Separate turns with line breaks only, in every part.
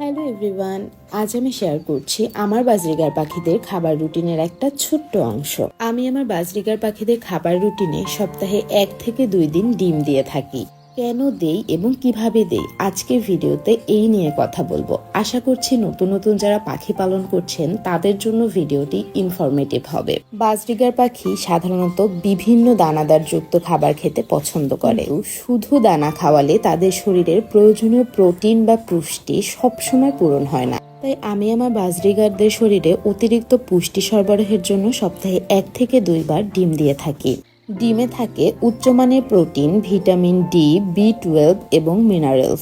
Hello everyone, আজ আমি share করছি আমার বাজরিগার পাখিদের খাবার রুটিনের একটা ছোট্ট অংশ। আমি আমার বাজরিগার পাখিদের খাবার রুটিনে সপ্তাহে এক থেকে দুই দিন ডিম দিয়ে থাকি। কেন দেই এবং কীভাবে দেই? আজকের ভিডিওতে এই নিয়ে কথা বলব। আশা করছি নতুন নতুন যারা পাখি পালন করছেন তাদের জন্য ভিডিওটি ইনফরমেটিভ হবে। বাজরিগার পাখি সাধারণত বিভিন্ন দানাদার যুক্ত খাবার খেতে পছন্দ করে। শুধু দানা খাওয়ালে তাদের শরীরের প্রয়োজনীয় প্রোটিন বা পুষ্টি সবসময় পূরণ হয় না। তাই আমি আমার বাজরিগারদের শরীরে অতিরিক্ত পুষ্টি সরবরাহের জন্য সপ্তাহে এক থেকে দুইবার ডিম দিয়ে থাকি। ডিমে থাকে উচ্চমানের protein, vitamin D B twelve এবং মিনারেলস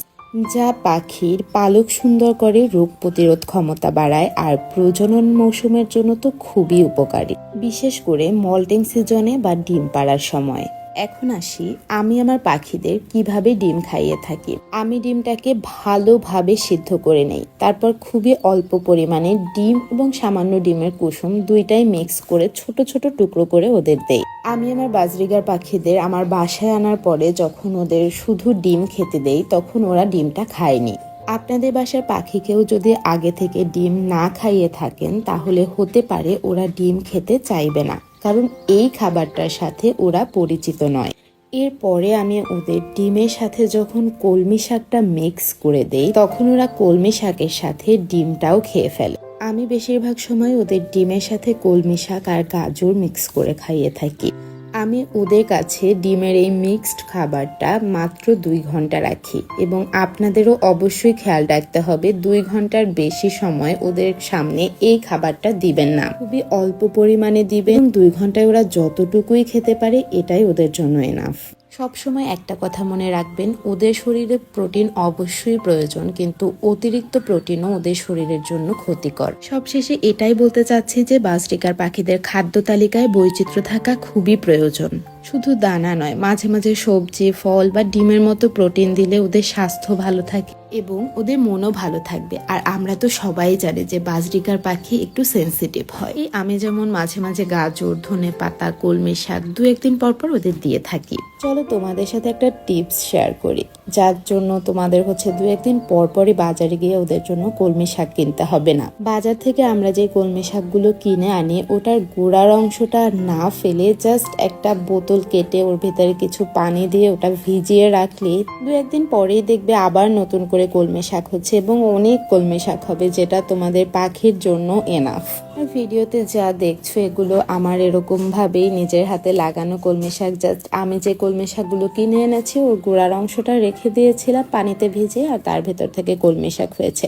যা পাখির পালক সুন্দর করে রোগ প্রতিরোধ ক্ষমতা বাড়ায় আর প্রজনন মৌসুমের জন্য তো খুবই উপকারী, বিশেষ করে মল্টিং সিজনে বা ডিম পাড়ার সময়। এখন আসি আমি আমার পাখিদের কীভাবে ডিম খাইয়ে থাকি। আমি ডিমটাকে ভালোভাবে সিদ্ধ করে নেই। তারপর খুবই অল্প পরিমাণে ডিম এবং সামান্য ডিমের কুসুম দুইটাই মিক্স করে ছোট ছোট টুকরো করে ওদের দেই। আমি আমার বাজরিগার পাখিদের আমার বাসায় আনার পরে যখন ওদের শুধু ডিম খেতে দেই, তখন ওরা ডিমটা খায়নি। আপনাদের বাসার পাখিকেও যদি আগে থেকে ডিম না খাইয়ে থাকেন, তাহলে হতে পারে ওরা ডিম খেতে চাইবে না। কারণ এই খাবারটার সাথে ওরা পরিচিত নয়। এরপরে আমি ওদের ডিমের সাথে যখন কলমি শাকটা মিক্স করে দেই, তখন ওরা কলমি শাকের সাথে ডিমটাও খেয়ে ফেলে। আমি বেশিরভাগ সময় ওদের ডিমের সাথে কলমি শাক আর গাজর মিক্স করে খাইয়ে থাকি। আমি ওদের কাছে ডিমের এই মিক্সড খাবারটা মাত্র দুই ঘণ্টা রাখি এবং আপনাদেরও অবশ্যই খেয়াল রাখতে হবে দুই ঘণ্টার বেশি সময় ওদের সামনে এই খাবারটা দিবেন না। খুবই অল্প পরিমাণে দিবেন। দুই ঘন্টায় ওরা যতটুকুই খেতে পারে এটাই ওদের জন্য এনাফ সবসময় একটা কথা মনে রাখবেন, ওদের শরীরে প্রোটিন অবশ্যই প্রয়োজন, কিন্তু অতিরিক্ত প্রোটিনও ওদের শরীরের জন্য ক্ষতিকর। সবশেষে এটাই বলতে চাচ্ছি যে বাজরিকার পাখিদের খাদ্য তালিকায় বৈচিত্র্য থাকা খুবই প্রয়োজন। শুধু দানা নয়, মাঝে মাঝে সবজি, ফল বা ডিমের মতো প্রোটিন দিলে ওদের স্বাস্থ্য ভালো থাকে এবং ওদের মনও ভালো থাকবে। আর আমরা তো সবাই জানি যে বাজরিকার পাখি একটু সেন্সিটিভ হয়। আমি যেমন মাঝে মাঝে গাজর ধনে পাতা কলমি শাক দু একদিন পর পর ওদের দিয়ে থাকি। চলো তোমাদের সাথে একটা টিপস শেয়ার করি, যার জন্য তোমাদের হচ্ছে দু একদিন পর পরই বাজারে গিয়ে ওদের জন্য কলমি শাক কিনতে হবে না। বাজার থেকে আমরা যে কলমি শাকগুলো কিনে আনি, ওটার গোড়ার অংশটা না ফেলে জাস্ট একটা বোতল কেটে ওর ভেতরে কিছু পানি দিয়ে ওটা ভিজিয়ে রাখলে দু একদিন পরেই দেখবে আবার নতুন করে কলমি শাক হচ্ছে এবং অনেক কলমি শাক হবে যেটা তোমাদের পাখির জন্য এনাফ ভিডিওতে যা দেখছ, এগুলো আমার এরকম ভাবেই নিজের হাতে লাগানো কলমি শাক। জাস্ট আমি যে কলমি শাকগুলো কিনে এনেছি, ওর গোড়ার অংশটা রেখে দিয়েছিলাম পানিতে ভিজে, আর তার ভেতর থেকে কলমি শাক হয়েছে।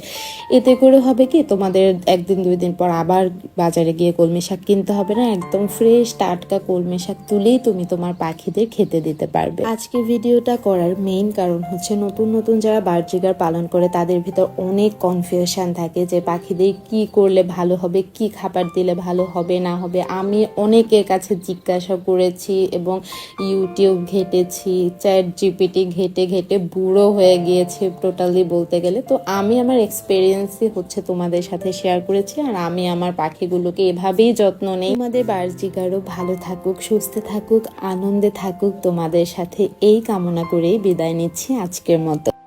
এতে করে হবে কি, তোমাদের একদিন, দুই দিন পর আবার বাজারে গিয়ে কলমি শাক কিনতে হবে না? একদম ফ্রেশ টাটকা কলমি শাক তুলেই তুমি তোমার পাখিদের খেতে দিতে পারবে। আজকে ভিডিওটা করার মেইন কারণ হচ্ছে, নতুন নতুন যারা বার্জিগার পালন করে, তাদের ভিতর অনেক কনফিউশন থাকে যে পাখিদের কি করলে ভালো হবে, কি খাবার দিলে ভালো হবে, না হবে, আমি অনেকের কাছে জিজ্ঞাসা করেছি এবং ইউটিউব ঘেটেছি চ্যাট জিপিটি ঘেটে ঘেটে বুড়ো হয়ে গিয়েছে টোটালি বলতে গেলে। তো আমি আমার এক্সপেরিয়েন্সই হচ্ছে তোমাদের সাথে শেয়ার করেছি আর আমি আমার পাখিগুলোকে এভাবেই যত্ন নেই। তোমাদের বার্জিকারও ভালো থাকুক, সুস্থ থাকুক, আনন্দে থাকুক, তোমাদের সাথে এই কামনা করেই বিদায় নিচ্ছি আজকের মতো।